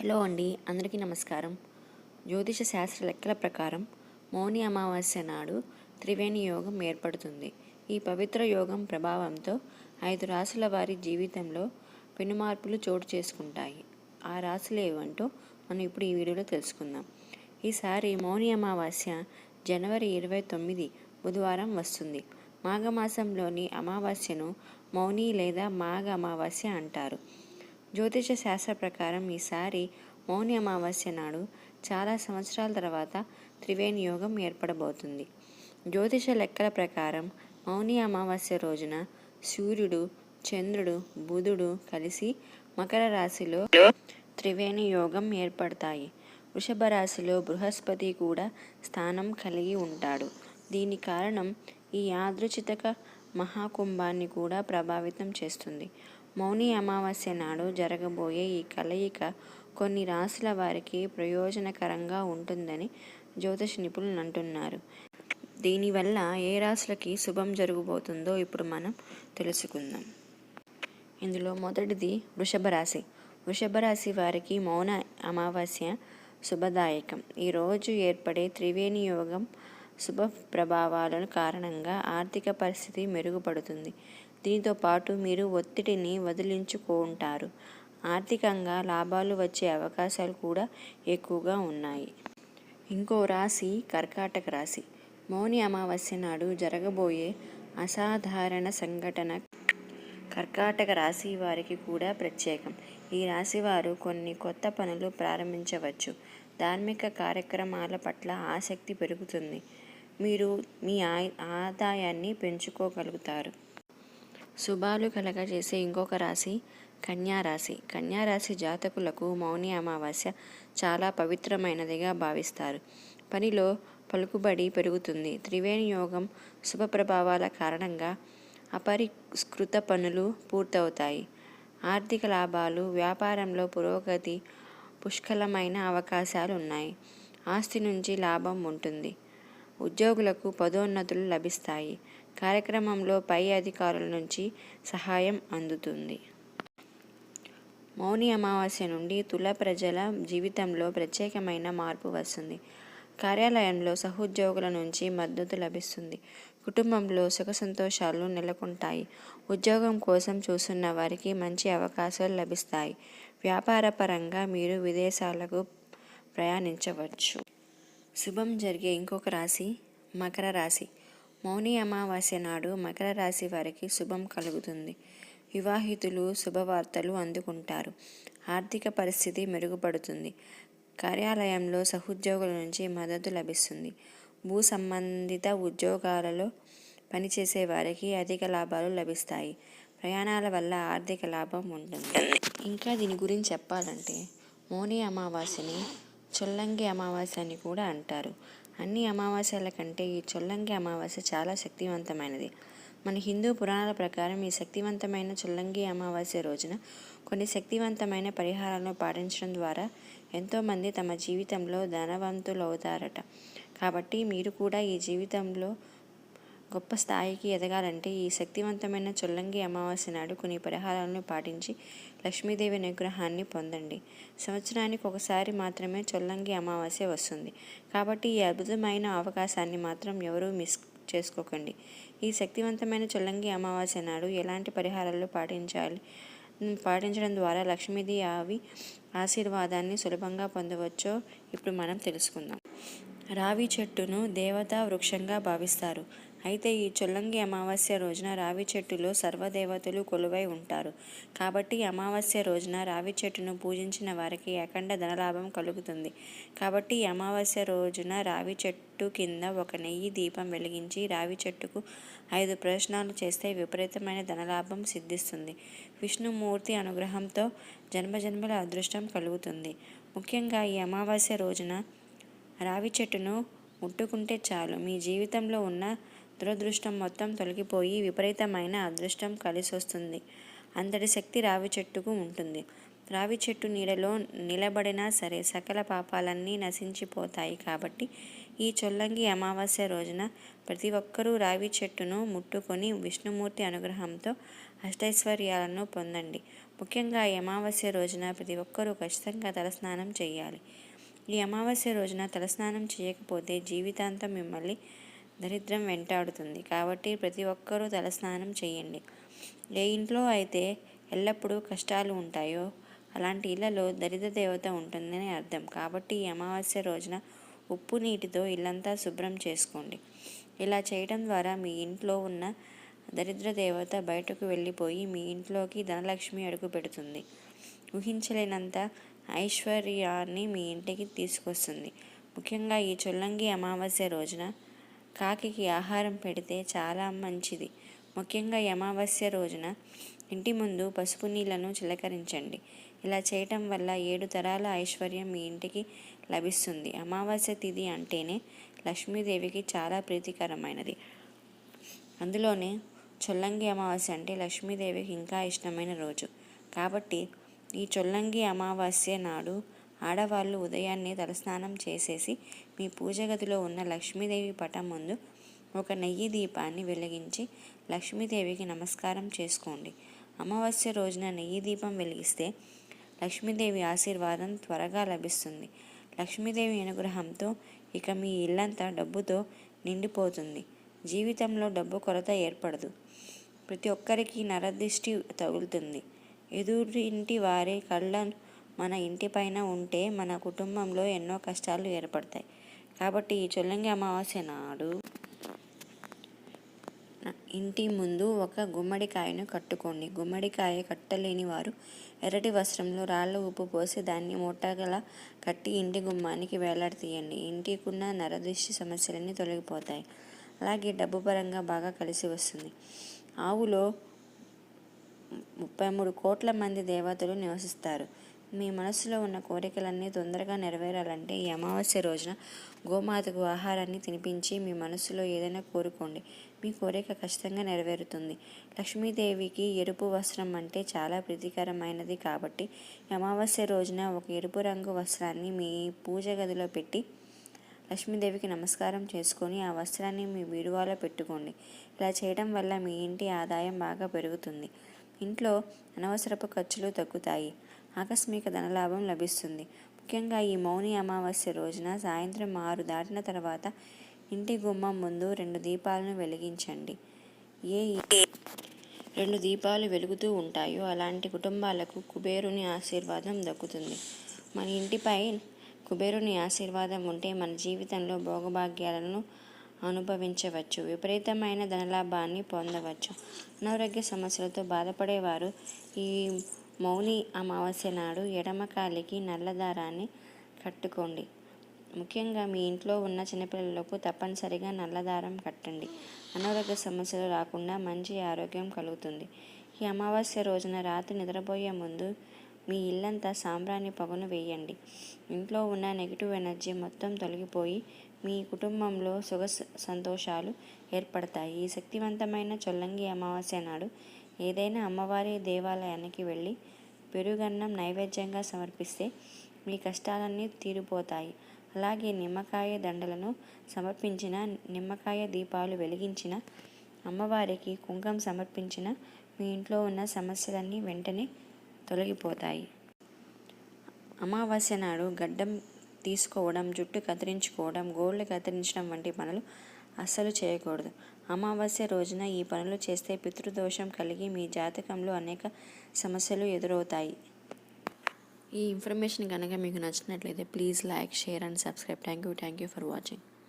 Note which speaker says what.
Speaker 1: Hello అండి అందరికీ నమస్కారం. జ్యోతిష శాస్త్ర లెక్కల ప్రకారం మౌని అమావాస్య నాడు త్రివేణి యోగం ఏర్పడుతుంది. ఈ పవిత్ర యోగం ప్రభావంతో ఐదు రాసుల వారి జీవితంలో పెనుమార్పులు చోటు చేసుకుంటాయి. ఆ రాసులు ఏవంటో మనం ఇప్పుడు ఈ వీడియోలో తెలుసుకుందాం. ఈసారి మౌని అమావాస్య జనవరి ఇరవై తొమ్మిది బుధవారం వస్తుంది. మాఘమాసంలోని అమావాస్యను మౌని లేదా మాఘ అమావాస్య అంటారు. జ్యోతిష శాస్త్ర ప్రకారం ఈసారి మౌని అమావాస్య నాడు చాలా సంవత్సరాల తర్వాత త్రివేణి యోగం ఏర్పడబోతుంది. జ్యోతిష లెక్కల ప్రకారం మౌని అమావాస్య రోజున సూర్యుడు చంద్రుడు బుధుడు కలిసి మకర రాశిలో త్రివేణి యోగం ఏర్పడతాయి. వృషభ రాశిలో బృహస్పతి కూడా స్థానం కలిగి ఉంటాడు. దీని కారణం ఈ యాదృచితక మహాకుంభాన్ని కూడా ప్రభావితం చేస్తుంది. మౌని అమావాస్య నాడు జరగబోయే ఈ కలయిక కొన్ని రాశుల వారికి ప్రయోజనకరంగా ఉంటుందని జ్యోతిష నిపుణులు అంటున్నారు. దీనివల్ల ఏ రాశులకి శుభం జరగబోతుందో ఇప్పుడు మనం తెలుసుకుందాం. ఇందులో మొదటిది వృషభ రాశి. వృషభ రాశి వారికి మౌన అమావాస్య శుభదాయకం. ఈరోజు ఏర్పడే త్రివేణి యోగం శుభ ప్రభావాల కారణంగా ఆర్థిక పరిస్థితి మెరుగుపడుతుంది. దీంతో పాటు మీరు ఒత్తిడిని వదిలించుకుంటారు. ఆర్థికంగా లాభాలు వచ్చే అవకాశాలు కూడా ఎక్కువగా ఉన్నాయి. ఇంకో రాశి కర్కాటక రాశి. మౌని అమావాస్య నాడు జరగబోయే అసాధారణ సంఘటన కర్కాటక రాశి వారికి కూడా ప్రత్యేకం. ఈ రాశి వారు కొన్ని కొత్త పనులు ప్రారంభించవచ్చు. ధార్మిక కార్యక్రమాల పట్ల ఆసక్తి పెరుగుతుంది. మీరు మీ ఆదాయాన్ని పెంచుకోగలుగుతారు. శుభాలు కలగజేసే ఇంకొక రాశి కన్యారాశి కన్యారాశి జాతకులకు మౌని అమావాస్య చాలా పవిత్రమైనదిగా భావిస్తారు. పనిలో పలుకుబడి పెరుగుతుంది. త్రివేణి యోగం శుభ ప్రభావాల కారణంగా అపరిష్కృత పనులు పూర్తవుతాయి. ఆర్థిక లాభాలు వ్యాపారంలో పురోగతి పుష్కలమైన అవకాశాలు ఉన్నాయి ఆస్తి నుంచి లాభం ఉంటుంది. ఉద్యోగులకు పదోన్నతులు లభిస్తాయి. కార్యక్రమంలో పై అధికారుల నుంచి సహాయం అందుతుంది. మౌని అమావాస్య నుండి తుల ప్రజల జీవితంలో ప్రత్యేకమైన మార్పు వస్తుంది. కార్యాలయంలో సహోద్యోగుల నుంచి మద్దతు లభిస్తుంది. కుటుంబంలో సుఖ సంతోషాలు నెలకొంటాయి. ఉద్యోగం కోసం చూస్తున్న వారికి మంచి అవకాశాలు లభిస్తాయి. వ్యాపారపరంగా మీరు విదేశాలకు ప్రయాణించవచ్చు. శుభం జరిగే ఇంకొక రాశి మకర రాశి. మౌని అమావాస్య నాడు మకర రాశి వారికి శుభం కలుగుతుంది. వివాహితులు శుభవార్తలు అందుకుంటారు. ఆర్థిక పరిస్థితి మెరుగుపడుతుంది. కార్యాలయంలో సహోద్యోగుల నుంచి మద్దతు లభిస్తుంది. భూ సంబంధిత ఉద్యోగాలలో పనిచేసే వారికి అధిక లాభాలు లభిస్తాయి. ప్రయాణాల వల్ల ఆర్థిక లాభం ఉంటుంది. ఇంకా దీని గురించి చెప్పాలంటే మౌని అమావాస్యని చొల్లంగి అమావాస్య అని కూడా అంటారు. అన్ని అమావాస్యల కంటే ఈ చొల్లంగి అమావాస్య చాలా శక్తివంతమైనది. మన హిందూ పురాణాల ప్రకారం ఈ శక్తివంతమైన చొల్లంగి అమావాస్య రోజున కొన్ని శక్తివంతమైన పరిహారాలను పాటించడం ద్వారా ఎంతోమంది తమ జీవితంలో ధనవంతులవుతారట. కాబట్టి మీరు కూడా ఈ జీవితంలో గొప్ప స్థాయికి ఎదగాలంటే ఈ శక్తివంతమైన చొల్లంగి అమావాస్య నాడు కొన్ని పరిహారాలను పాటించి లక్ష్మీదేవి అనుగ్రహాన్ని పొందండి. సంవత్సరానికి ఒకసారి మాత్రమే చొల్లంగి అమావాస్య వస్తుంది. కాబట్టి ఈ అద్భుతమైన అవకాశాన్ని మాత్రం ఎవరూ మిస్ చేసుకోకండి. ఈ శక్తివంతమైన చొల్లంగి అమావాస్య నాడు ఎలాంటి పరిహారాలు పాటించాలి? పాటించడం ద్వారా లక్ష్మీదేవి ఆశీర్వాదాన్ని సులభంగా పొందవచ్చో ఇప్పుడు మనం తెలుసుకుందాం. రావి చెట్టును దేవతా వృక్షంగా భావిస్తారు. అయితే ఈ చొల్లంగి అమావాస్య రోజున రావి చెట్టులో సర్వదేవతలు కొలువై ఉంటారు. కాబట్టి అమావాస్య రోజున రావి చెట్టును పూజించిన వారికి అఖండ ధనలాభం కలుగుతుంది. కాబట్టి ఈ అమావాస్య రోజున రావి చెట్టు కింద ఒక నెయ్యి దీపం వెలిగించి రావి చెట్టుకు ఐదు ప్రశ్నలు చేస్తే విపరీతమైన ధనలాభం సిద్ధిస్తుంది. విష్ణుమూర్తి అనుగ్రహంతో జన్మజన్మల అదృష్టం కలుగుతుంది. ముఖ్యంగా ఈ అమావాస్య రోజున రావి చెట్టును ముట్టుకుంటే చాలు. మీ జీవితంలో ఉన్న దురదృష్టం మొత్తం తొలగిపోయి విపరీతమైన అదృష్టం కలిసొస్తుంది. అంతటి శక్తి రావి చెట్టుకు ఉంటుంది. రావి చెట్టు నీడలో నిలబడినా సరే సకల పాపాలన్నీ నశించిపోతాయి కాబట్టి ఈ చొల్లంగి అమావాస్య రోజున ప్రతి ఒక్కరూ రావి చెట్టును ముట్టుకొని విష్ణుమూర్తి అనుగ్రహంతో అష్టైశ్వర్యాలను పొందండి. ముఖ్యంగా ఈ అమావాస్య రోజున ప్రతి ఒక్కరూ ఖచ్చితంగా తలస్నానం చేయాలి. ఈ అమావాస్య రోజున తలస్నానం చేయకపోతే జీవితాంతం మిమ్మల్ని దరిద్రం వెంటాడుతుంది. కాబట్టి ప్రతి ఒక్కరూ తలస్నానం చేయండి. ఏ ఇంట్లో అయితే ఎల్లప్పుడూ కష్టాలు ఉంటాయో అలాంటి ఇళ్ళలో దరిద్ర దేవత ఉంటుందని అర్థం. కాబట్టి ఈ అమావాస్య రోజున ఉప్పు నీటితో ఇల్లంతా శుభ్రం చేసుకోండి. ఇలా చేయడం ద్వారా మీ ఇంట్లో ఉన్న దరిద్ర దేవత బయటకు వెళ్ళిపోయి మీ ఇంట్లోకి ధనలక్ష్మి అడుగు పెడుతుంది. ఊహించలేనంత ఐశ్వర్యాన్ని మీ ఇంటికి తీసుకొస్తుంది. ముఖ్యంగా ఈ చొల్లంగి అమావాస్య రోజున కాకికి ఆహారం పెడితే చాలా మంచిది. ముఖ్యంగా అమావాస్య రోజున ఇంటి ముందు పసుపు నీళ్ళను చిలకరించండి. ఇలా చేయటం వల్ల ఏడు తరాల ఐశ్వర్యం మీ ఇంటికి లభిస్తుంది. అమావాస్య తిథి అంటేనే లక్ష్మీదేవికి చాలా ప్రీతికరమైనది. అందులోనే చొల్లంగి అమావాస్య అంటే లక్ష్మీదేవికి ఇంకా ఇష్టమైన రోజు. కాబట్టి ఈ చొల్లంగి అమావాస్య నాడు ఆడవాళ్ళు ఉదయాన్నే తలస్నానం చేసేసి మీ పూజ గదిలో ఉన్న లక్ష్మీదేవి పటం ముందు ఒక నెయ్యి దీపాన్ని వెలిగించి లక్ష్మీదేవికి నమస్కారం చేసుకోండి. అమావాస్య రోజున నెయ్యి దీపం వెలిగిస్తే లక్ష్మీదేవి ఆశీర్వాదం త్వరగా లభిస్తుంది. లక్ష్మీదేవి అనుగ్రహంతో ఇక మీ ఇల్లంతా డబ్బుతో నిండిపోతుంది. జీవితంలో డబ్బు కొరత ఏర్పడదు. ప్రతి ఒక్కరికి నరదిష్టి తగులుతుంది. ఎదురింటి వారి కళ్ళ మన ఇంటి పైన ఉంటే మన కుటుంబంలో ఎన్నో కష్టాలు ఏర్పడతాయి. కాబట్టి ఈ చొల్లంగి అమావాస్య నాడు ఇంటి ముందు ఒక గుమ్మడికాయను కట్టుకోండి. గుమ్మడికాయ కట్టలేని వారు ఎర్రటి వస్త్రంలో రాళ్ళ ఉప్పు పోసి దాన్ని మూటగల కట్టి ఇంటి గుమ్మానికి వేలాడతీయండి. ఇంటికున్న నరదృష్టి సమస్యలన్నీ తొలగిపోతాయి. అలాగే డబ్బు పరంగా బాగా కలిసి వస్తుంది. ఆవులో ముప్పై మూడు కోట్ల మంది దేవతలు నివసిస్తారు. మీ మనసులో ఉన్న కోరికలన్నీ తొందరగా నెరవేరాలంటే ఈ అమావాస్య రోజున గోమాతకు ఆహారాన్ని తినిపించి మీ మనసులో ఏదైనా కోరుకోండి. మీ కోరిక ఖచ్చితంగా నెరవేరుతుంది. లక్ష్మీదేవికి ఎరుపు వస్త్రం అంటే చాలా ప్రీతికరమైనది కాబట్టి అమావాస్య రోజున ఒక ఎరుపు రంగు వస్త్రాన్ని మీ పూజ గదిలో పెట్టి లక్ష్మీదేవికి నమస్కారం చేసుకొని ఆ వస్త్రాన్ని మీ బీరువాలో పెట్టుకోండి. ఇలా చేయడం వల్ల మీ ఇంటి ఆదాయం బాగా పెరుగుతుంది. ఇంట్లో అనవసరపు ఖర్చులు తగ్గుతాయి. ఆకస్మిక ధనలాభం లభిస్తుంది. ముఖ్యంగా ఈ మౌని అమావాస్య రోజున సాయంత్రం ఆరు దాటిన తర్వాత ఇంటి గుమ్మం ముందు రెండు దీపాలను వెలిగించండి. ఏ రెండు దీపాలు వెలుగుతూ ఉంటాయో అలాంటి కుటుంబాలకు కుబేరుని ఆశీర్వాదం దక్కుతుంది. మన ఇంటిపై కుబేరుని ఆశీర్వాదం ఉంటే మన జీవితంలో భోగభాగ్యాలను అనుభవించవచ్చు విపరీతమైన ధనలాభాన్ని పొందవచ్చు. అనారోగ్య సమస్యలతో బాధపడేవారు ఈ మౌని అమావాస్య నాడు ఎడమ కాలికి నల్లదారాన్ని కట్టుకోండి. ముఖ్యంగా మీ ఇంట్లో ఉన్న చిన్నపిల్లలకు తప్పనిసరిగా నల్లదారం కట్టండి. అనారోగ్య సమస్యలు రాకుండా మంచి ఆరోగ్యం కలుగుతుంది. ఈ అమావాస్య రోజున రాత్రి నిద్రపోయే ముందు మీ ఇల్లంతా సాంబ్రాణి పొగను వేయండి. ఇంట్లో ఉన్న నెగిటివ్ ఎనర్జీ మొత్తం తొలగిపోయి మీ కుటుంబంలో సుఖ సంతోషాలు ఏర్పడతాయి. ఈ శక్తివంతమైన చొల్లంగి అమావాస్య నాడు ఏదైనా అమ్మవారి దేవాలయానికి వెళ్ళి పెరుగన్నం నైవేద్యంగా సమర్పిస్తే మీ కష్టాలన్నీ తీరిపోతాయి. అలాగే నిమ్మకాయ దండలను సమర్పించిన నిమ్మకాయ దీపాలు వెలిగించిన అమ్మవారికి కుంకం సమర్పించిన మీ ఇంట్లో ఉన్న సమస్యలన్నీ వెంటనే తొలగిపోతాయి. అమావాస్య నాడు గడ్డం తీసుకోవడం జుట్టు కత్తిరించుకోవడం గోళ్ళు కత్తిరించడం వంటి పనులు అస్సలు చేయకూడదు. అమావాస్య రోజున ఈ పనులు చేస్తే పితృదోషం కలిగి మీ జాతకంలో అనేక సమస్యలు ఎదురవుతాయి. ఈ ఇన్ఫర్మేషన్ కనుక మీకు నచ్చినట్లయితే please like share and subscribe. Thank you thank you for watching.